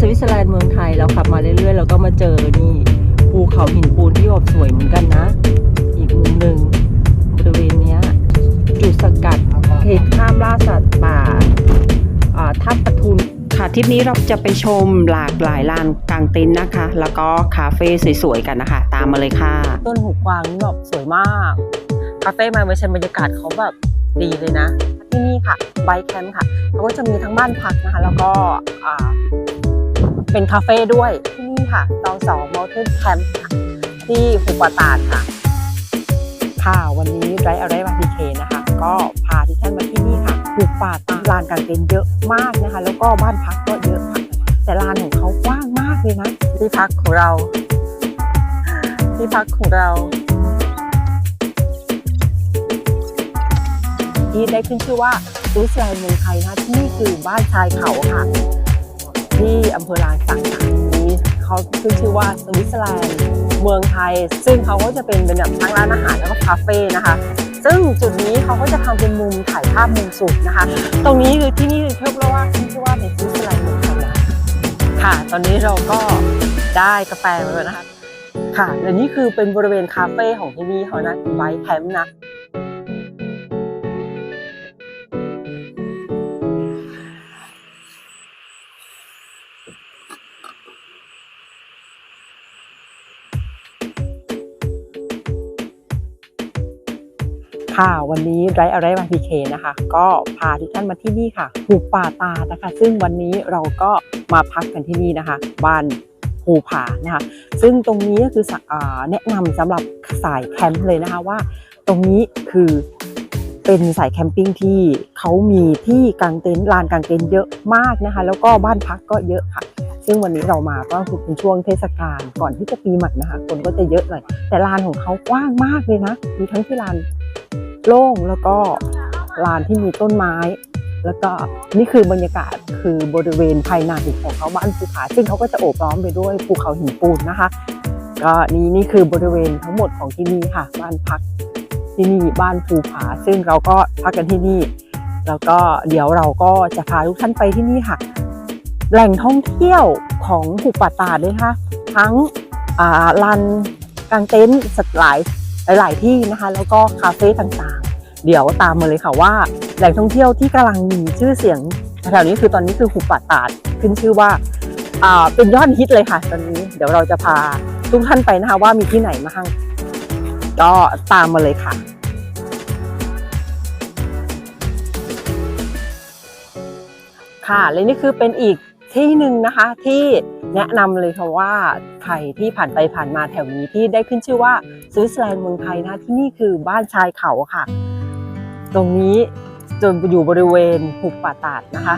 สวิตเซอร์แลนด์เมืองไทยเราขับมาเรื่อยๆเราก็มาเจอนี่ภูเขาหินปูนที่แบบสวยเหมือนกันนะ อีกมุมหนึ่งบริเวณเนี้ยจุดสกัดเขตห้ามล่าสัตว์ป่าอ่าปทุนค่ะทริปนี้เราจะไปชมหลากหลายลานกลางเต็นท์นะคะ แล้วก็คาเฟ่สวยๆกันนะคะ ตามมาเลยค่ะ ต้นหูกวางนี่แบบสวยมาก คาเฟ่มาเวอร์ชันบรรยากาศเขาแบบดีเลยนะ ที่นี่ค่ะไบแคมป์ค่ะเขาก็จะมีทั้งบ้านพักนะคะ แล้วก็อ่า เป็นคาเฟ่ด้วยที่นี่ค่ะตองสองมอเทนแคมป์ที่หุบป่าตาดค่ะค่ะวันนี้ไรอะไรมาพีเคนะคะ ก็พาทุกท่านมาที่นี่ค่ะหุบป่าตาดลานกางเต็นท์เยอะมากนะคะ แล้วก็บ้านพักก็เยอะค่ะแต่ลานของเขากว้างมากเลยนะที่พักของเรา ที่พักของเราที่ได้ขึ้นชื่อว่าสวิตเซอร์แลนด์เมืองไทยนะที่นี่คือบ้านชายเขาค่ะ ที่อำเภอลานสักค่ะนี้เขาขึ้นชื่อว่าสวิตเซอร์แลนด์เมืองไทย ซึ่งเขาก็จะเป็นเป็นแบบทั้งร้านอาหารแล้วก็คาเฟ่นะคะ ซึ่งจุดนี้เขาก็จะทำเป็นมุมถ่ายภาพมุมสูงนะคะ ตรงนี้คือที่นี่คือเรียกว่าขึ้นชื่อว่าเป็นสวิตเซอร์แลนด์เมืองไทยค่ะ ตอนนี้เราก็ได้กาแฟมาแล้วนะคะค่ะและนี่คือเป็นบริเวณคาเฟ่ของที่นี่เขานะไบแคมป์นะ ค่ะวันนี้ไรอะไรบางพีเคนะคะ ก็พาทุกท่านมาที่นี่ค่ะภูป่าตานะคะ ซึ่งวันนี้เราก็มาพักกันที่นี่นะคะ บ้านภูผานะคะ ซึ่งตรงนี้ก็คือแนะนำสำหรับสายแคมป์เลยนะคะว่า ตรงนี้คือเป็นสายแคมปิ้งที่เขามีที่กางเต็นท์ลานกางเต็นท์เยอะมากนะคะ แล้วก็บ้านพักก็เยอะค่ะ ซึ่งวันนี้เรามาก็คือเป็นช่วงเทศกาลก่อนที่จะปีใหม่นะคะ คนก็จะเยอะหน่อยแต่ลานของเขากว้างมากเลยนะมีทั้งที่ลาน โล่งแล้วก็ลานที่มีต้นไม้ แล้วก็นี่คือบรรยากาศคือบริเวณภายในของเขาบ้านภูผาซึ่งเขาก็จะโอบล้อมไปด้วยภูเขาหินปูนนะคะ ก็นี่นี่คือบริเวณทั้งหมดของที่นี่ค่ะ บ้านพักที่นี่บ้านภูผา ซึ่งเราก็พักกันที่นี่ แล้วก็เดี๋ยวเราก็จะพาทุกท่านไปที่นี่ค่ะ แหล่งท่องเที่ยวของหุบป่าตาดเลยค่ะ ทั้งลานกางเต็นท์สักหลาย หลาย ๆ ที่นะคะ แล้วก็คาเฟ่ต่างๆ เดี๋ยวตามมาเลยค่ะว่าแหล่งท่องเที่ยวที่กำลังมีชื่อเสียงแถวนี้คือตอนนี้คือหุบป่าตาดขึ้นชื่อว่าอ่าเป็นยอดฮิตเลยค่ะ ตอนนี้เดี๋ยวเราจะพาทุกท่านไปนะคะว่ามีที่ไหนบ้างก็ตามมาเลยค่ะค่ะและนี่คือเป็นอีก ที่หนึ่งนะคะที่แนะนำเลยค่ะว่าใครที่ผ่านไปผ่านมาแถวนี้ที่ได้ขึ้นชื่อว่าสวิตเซอร์แลนด์เมืองไทยนะที่นี่คือบ้านชายเขาค่ะ ตรงนี้จนอยู่บริเวณหุบป่าตาดนะคะ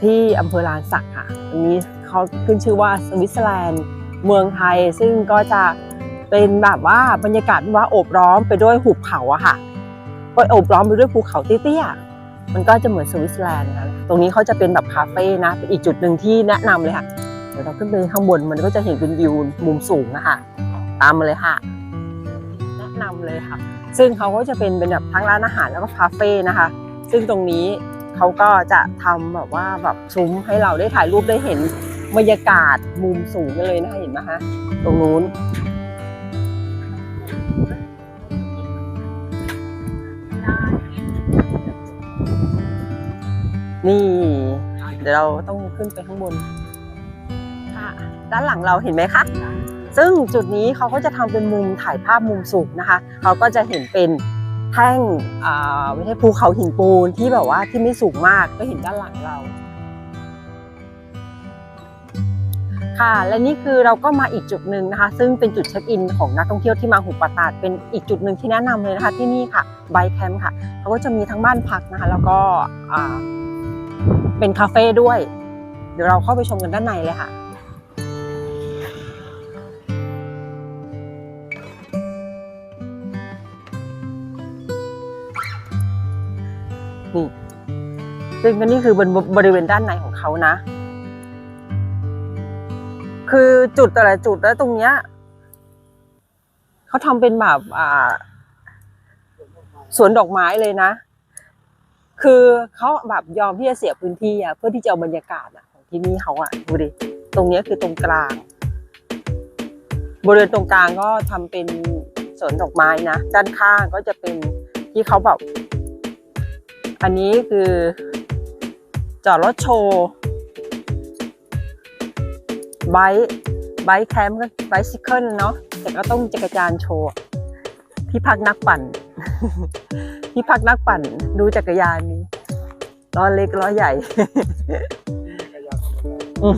ที่อำเภอลานสักค่ะอันนี้เขาขึ้นชื่อว่าสวิตเซอร์แลนด์เมืองไทย ซึ่งก็จะเป็นแบบว่าบรรยากาศว่าโอบล้อมไปด้วยหุบเขาอะค่ะโอบล้อมไปด้วยภูเขาเตี้ยๆ มันก็จะเหมือนสวิตเซอร์แลนด์นะตรงนี้เขาจะเป็นแบบคาเฟ่นะเป็นอีกจุดหนึ่งที่แนะนำเลยค่ะ เดี๋ยวเราขึ้นไปข้างบนมันก็จะเห็นเป็นวิวมุมสูงนะคะตามมาเลยค่ะ แนะนำเลยค่ะ ซึ่งเขาก็จะเป็นเป็นแบบทั้งร้านอาหารแล้วก็คาเฟ่นะคะ ซึ่งตรงนี้เขาก็จะทำแบบว่าแบบซุ้มให้เราได้ถ่ายรูปได้เห็นบรรยากาศมุมสูงกันเลยนะคะเห็นไหมคะตรงนู้น นี่ เดี๋ยวเราต้องขึ้นไปข้างบนค่ะด้านหลังเราเห็นไหมคะ ซึ่งจุดนี้เขาก็จะทำเป็นมุมถ่ายภาพมุมสูงนะคะ เขาก็จะเห็นเป็นแท่งอ่าไม่ใช่ภูเขาหินปูนที่แบบว่าที่ไม่สูงมากก็เห็นด้านหลังเรา ค่ะและนี่คือเราก็มาอีกจุดหนึ่งนะคะ ซึ่งเป็นจุดเช็คอินของนักท่องเที่ยวที่มาหุบป่าตาดเป็นอีกจุดหนึ่งที่แนะนำเลยนะคะที่นี่ค่ะไบแคมป์ค่ะเขาก็จะมีทั้งบ้านพักนะคะ แล้วก็อ่า เป็นคาเฟ่ด้วย เดี๋ยวเราเข้าไปชมกันด้านในเลยค่ะนี่ซึ่งนี่คือบนบริเวณด้านในของเขานะ คือจุดแต่ละจุดแล้วตรงเนี้ยเขาทำเป็นแบบอ่าสวนดอกไม้เลยนะ คือเขาแบบยอมที่จะเสียพื้นที่อะเพื่อที่จะเอาบรรยากาศอะของที่นี่เขาอะดูดิตรงนี้คือตรงกลาง บริเวณตรงกลางก็ทำเป็นสวนดอกไม้นะด้านข้างก็จะเป็นที่เขาแบบอันนี้คือจอดรถโชว์ไบค์ไบค์แคมป์ก็ไบซิเคิลเนาะแต่ก็ต้องจักรยานโชว์ ที่พักนักปั่น ที่พักนักปั่นดูจักรยานนี้ล้อเล็กล้อใหญ่ม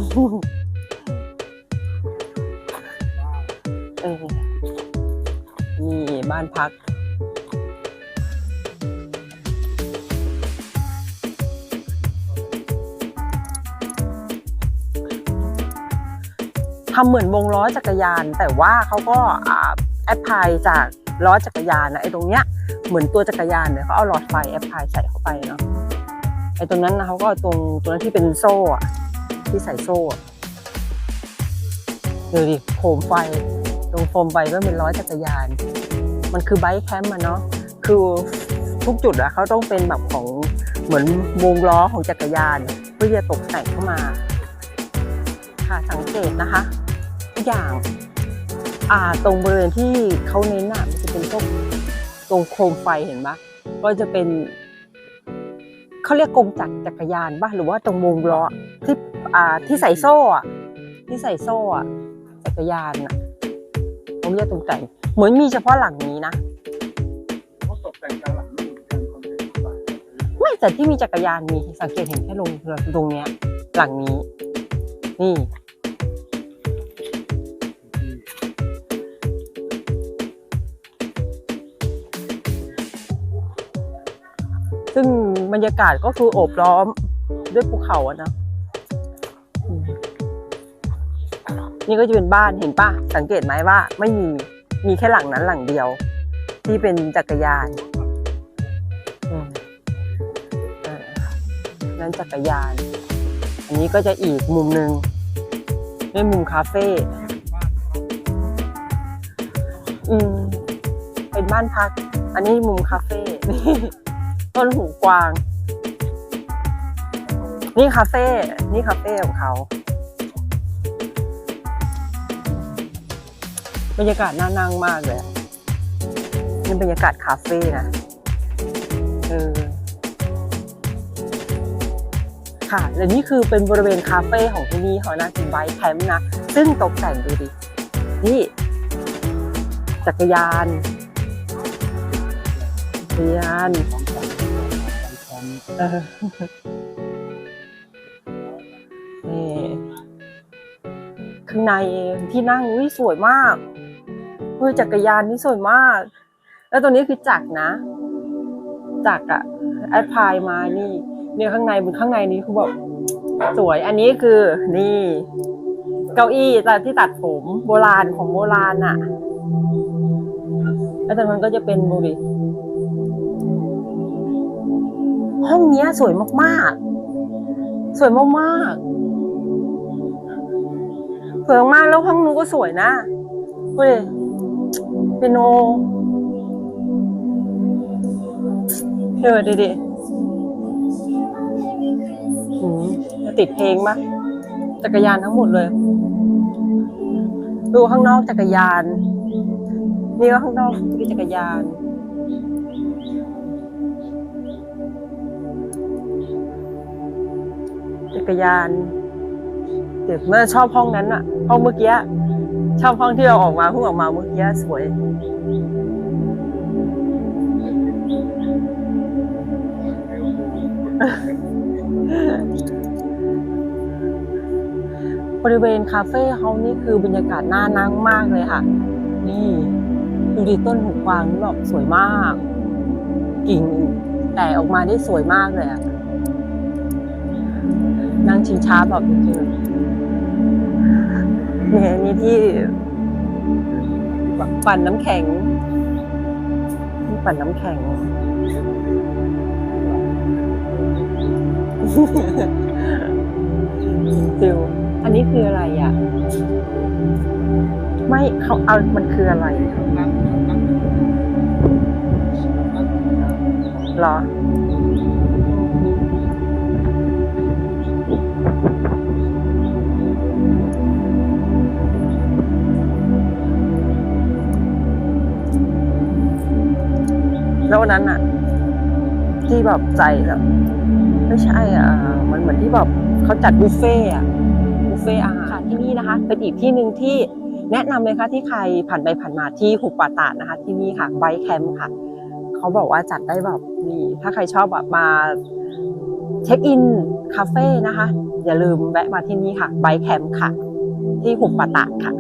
เออนี่บ้านพักทำเหมือนวงล้อจักรยาน แต่ว่าเขาก็แอปพลายจากล้อจักรยานนะไอ้ตรงเนี้ย เหมือนตัวจักรยานเนี่ยเขาเอาหลอดไฟแอปพลายใส่เข้าไปเนาะไอ้ตรงนั้นนะเขาก็ตรงตรงนั้นที่เป็นโซ่อะที่ใส่โซ่อะดูดิโคมไฟตรงโคมไฟก็เป็นล้อจักรยาน มันคือไบค์แคมป์อะเนาะคือทุกจุดอะเขาต้องเป็นแบบของเหมือนวงล้อของจักรยาน เพื่อจะตกแต่งเข้ามา ค่ะสังเกตนะคะทุกอย่างอ่าตรงบริเวณที่เขาเน้นอะมันจะเป็นพวก รงโคมไฟเห็นปะก็จะเป็นเขาเรียกกรงจักรจักรยานปะหรือว่าตรงวงล้อที่อ่าที่ใส่โซ่อะที่ใส่โซ่อะจักรยานอะผมจะตรงแต่งเหมือนมีเฉพาะหลังนี้นะเขาตกแต่งกันหลังนู่นกันคนเดียวไปไม่แต่ที่มีจักรยานมีสังเกตเห็นแค่ลงตรงเนี้ย หลังนี้ นี่ ซึ่งบรรยากาศก็คือโอบล้อมด้วยภูเขาอะนะ นี่ก็จะเป็นบ้านเห็นป่ะ สังเกตไหมว่า ไม่มีมีแค่หลังนั้นหลังเดียว ที่เป็นจักรยานนั่นจักรยาน อันนี้ก็จะอีกมุมหนึ่งในมุมคาเฟ่อืมเป็นบ้านพัก อันนี้มุมคาเฟ่นี่ ต้นหูกวาง นี่คาเฟ่ นี่คาเฟ่ของเขา บรรยากาศน่านั่งมากเลย นี่บรรยากาศคาเฟ่นะเออค่ะ และนี่คือเป็นบริเวณคาเฟ่ของที่นี่เขานะเป็นไบค์แคมป์นะ ซึ่งตกแต่งดูดิ นี่ จักรยานจักรยาน เออนี่ข้างในที่นั่งวิสวยมากเฮ้ยจักรยานนี่สวยมาก แล้วตัวนี้คือจักรนะ จักรอะแอดพายมานี่ เนี่ยข้างในบนข้างในนี้คือแบบสวย อันนี้คือ นี่ เก้าอี้ตที่ตัดผมโบราณของโบราณอะแล้วจากนั้นก็จะเป็นบุรี ห้องเนี้ยสวยมากๆ สวยมากๆสวยมากแล้วห้องนู้นก็สวยนะดูดิเปียโนเออดิดิหืมจะติดเพลงมะจักรยานทั้งหมดเลย ดูข้างนอกจักรยาน นี่ก็ข้างนอกคือจักรยาน กรยานเดี๋ยวเมื่อชอบห้องนั้นอะห้องเมื่อกี้ชอบห้องที่เราออกมาเพิ่งออกมาเมื่อกี้สวยบริเวณคาเฟ่เขานี่คือบรรยากาศน่านั่งมากเลยค่ะ นี่ดูดิต้นหูกวางนี่แบบสวยมาก กิ่งแต่ออกมาได้สวยมากเลยอะ นั่งชิงช้าแบบจริงๆเนี่ยนี่ที่ปั่นน้ำแข็งที่ปั่นน้ำแข็งฟิลอันนี้คืออะไรอะ ไม่เขาเอามันคืออะไรเหรอ แล้ววันนั้นอะที่แบบใจแบบไม่ใช่อะมันเหมือนที่แบบเขาจัดบุฟเฟ่อะบุฟเฟ่อาหารที่นี่นะคะ เป็นอีกที่หนึ่งที่แนะนำเลยค่ะที่ใครผ่านไปผ่านมาที่หุบป่าตาดนะคะ ที่นี่ค่ะไบแคมป์ค่ะเขาบอกว่าจัดได้แบบนี่ถ้าใครชอบแบบมาเช็คอินคาเฟ่นะคะ อย่าลืมแวะมาที่นี่ค่ะไบแคมป์ค่ะ ที่หุบป่าตาดค่ะ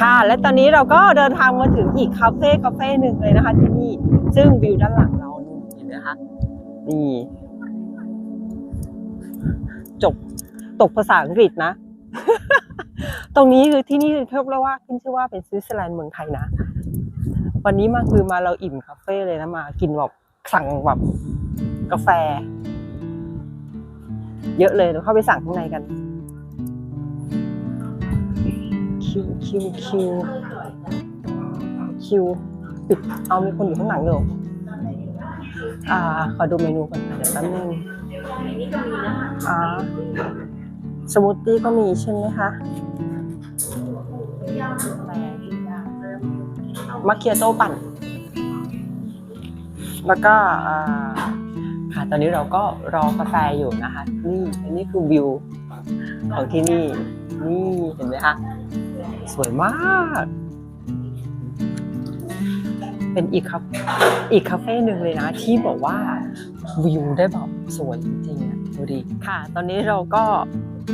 ค่ะ และตอนนี้เราก็เดินทางมาถึงอีกคาเฟ่คาเฟ่หนึ่งเลยนะคะที่นี่ ซึ่งวิวด้านหลังเรานี่เห็นไหมคะนี่ จบตกภาษาอังกฤษนะ ตรงนี้คือที่นี่เขาเรียกว่าขึ้นชื่อว่าเป็นสวิตเซอร์แลนด์เมืองไทยนะ วันนี้มาคือมาเราอิ่มคาเฟ่เลยนะมา กินแบบสั่งแบบกาแฟ เยอะเลยเดี๋ยวเข้าไปสั่งข้างในกัน คิวคิวคิวคิวปิดเอามีคนอยู่ข้างหลังเลยอ่า ขอดูเมนูก่อนเดี๋ยวแป๊บนึงอ่าสมูทตี้ก็มีใช่ไหมคะมาเคียโต้ปั่น แล้วก็อ่าค่ะตอนนี้เราก็รอกาแฟอยู่นะคะ นี่อันนี้คือวิวของที่นี่ นี่เห็นไหมคะ สวยมาก เป็นอีกครับ อีกคาเฟ่หนึ่งเลยนะที่บอกว่าวิวได้แบบสวยจริงๆอะดูดิค่ะ ตอนนี้เราก็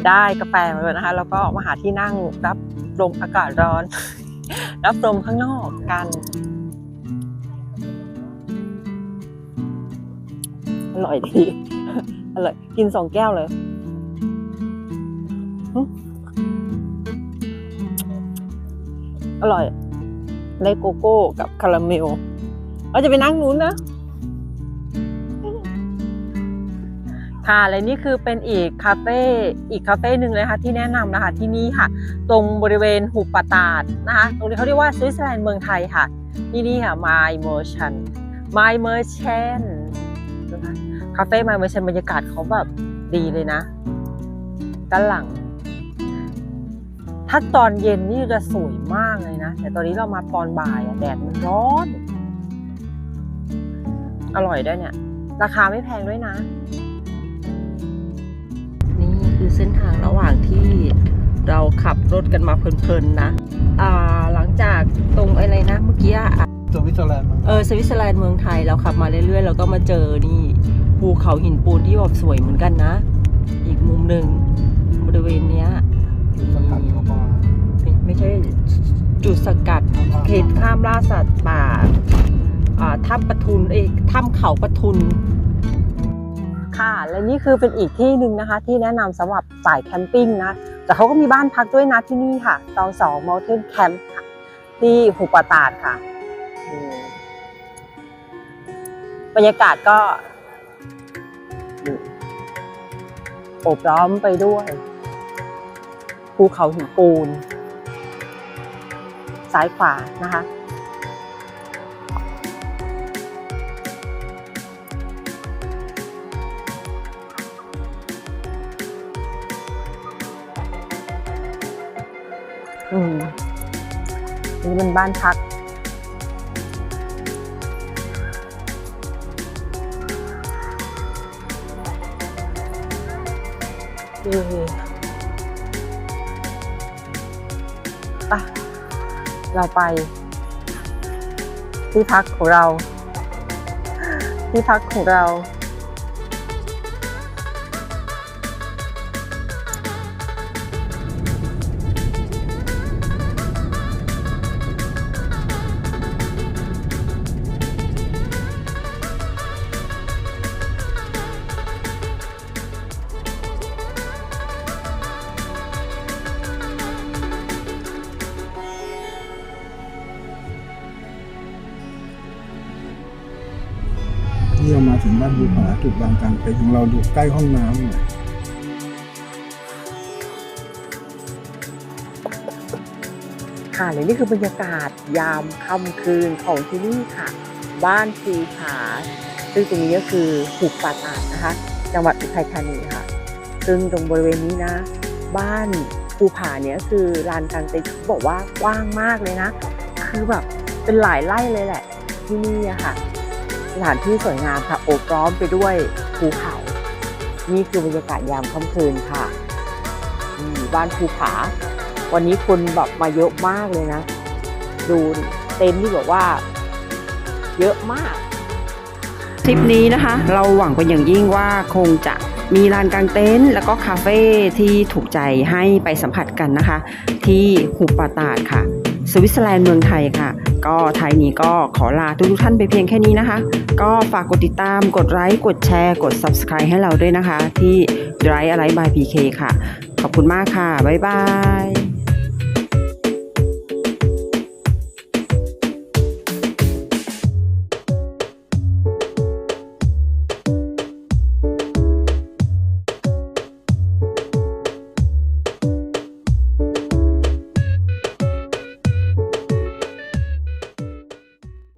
ได้กาแฟมาแล้วนะคะ แล้วก็มาหาที่นั่งรับลมอากาศร้อน รับลมข้างนอกกันอร่อยดีอร่อยกินสองแก้วเลย อร่อย ได้โกโก้กับคาราเมลเราจะไปนั่งนู้นนะ ค่ะ และนี่คือเป็นอีกคาเฟ่ อีกคาเฟ่หนึ่งเลยค่ะที่แนะนำนะคะที่นี่ค่ะ ตรงบริเวณหุบป่าตาดนะคะ ตรงนี้เขาเรียกว่าสวิตเซอร์แลนด์เมืองไทยค่ะ ที่นี่ค่ะ My Merchant My Merchant นคะคาเฟ่ My Merchant บรรยากาศเขาแบบดีเลยนะ ด้านหลัง ถ้าตอนเย็นนี่จะสวยมากเลยนะ แต่ตอนนี้เรามาตอนบ่ายอะแดดมันร้อน อร่อยด้วยเนี่ย ราคาไม่แพงด้วยนะ นี่คือเส้นทางระหว่างที่เราขับรถกันมาเพลินๆนะ อ่า หลังจากตรงอะไรนะเมื่อกี้อะสวิตเซอร์แลนด์มั้งเออสวิตเซอร์แลนด์เมืองไทยเราขับมาเรื่อยๆเราก็มาเจอนี่ภูเขาหินปูนที่แบบสวยเหมือนกันนะ อีกมุมหนึ่งบริเวณเนี้ยสกัดเข้ามา ไม่ไม่ใช่จุดสกัดเขตข้ามล่าสัตว์ป่าถ้ำปะทุนเอกถ้ำเขาปะทุน ค่ะ และนี่คือเป็นอีกที่หนึ่งนะคะ ที่แนะนำสำหรับสายแคมปิ้งนะ แต่เขาก็มีบ้านพักด้วยนะที่นี่ค่ะตองสอง Mountain Camp ค่ะที่หุบป่าตาดค่ะบรรยากาศก็โอบล้อมไปด้วยภูเขาหินปูน ซ้ายขวานะคะ อืมนี่มันบ้านพักเออ เราไป ที่พักของเรา ที่พักของเรา นี่เรามาถึงบ้านบูผาจุดวางกลางเต็นท์ของเราดูใกล้ห้องน้ำหน่อยค่ะและนี่คือบรรยากาศยามค่ำคืนของที่นี่ค่ะ บ้านภูผาซึ่งตรงนี้ก็คือหุบป่าตาดนะคะ จังหวัดอุทัยธานีค่ะ ซึ่งตรงบริเวณนี้นะ บ้านภูผาเนี่ยคือลานกลางเต็นท์บอกว่ากว้างมากเลยนะ คือแบบเป็นหลายไร่เลยแหละที่นี่อะค่ะ สถานที่สวยงามค่ะโอบล้อมไปด้วยภูเขา นี่คือบรรยากาศยามค่ำคืนค่ะนี่บ้านภูผา วันนี้คนแบบมาเยอะมากเลยนะ ดูเต็นท์ที่แบบว่า เยอะมากทริปนี้นะคะ เราหวังเป็นอย่างยิ่งว่าคงจะมีลานกลางเต็นท์แล้วก็คาเฟ่ที่ถูกใจให้ไปสัมผัสกันนะคะ ที่หุบป่าตาดค่ะ สวิตเซอร์แลนด์เมืองไทยค่ะ ก็ไทยนี้ก็ขอลาทุกท่านไปเพียงแค่นี้นะคะ ก็ฝากกดติดตาม กดไลค์ กดแชร์ กด Subscribe ให้เราด้วยนะคะ ที่ Drive อะไร by PK ค่ะ ขอบคุณมากค่ะ บ๊ายบาย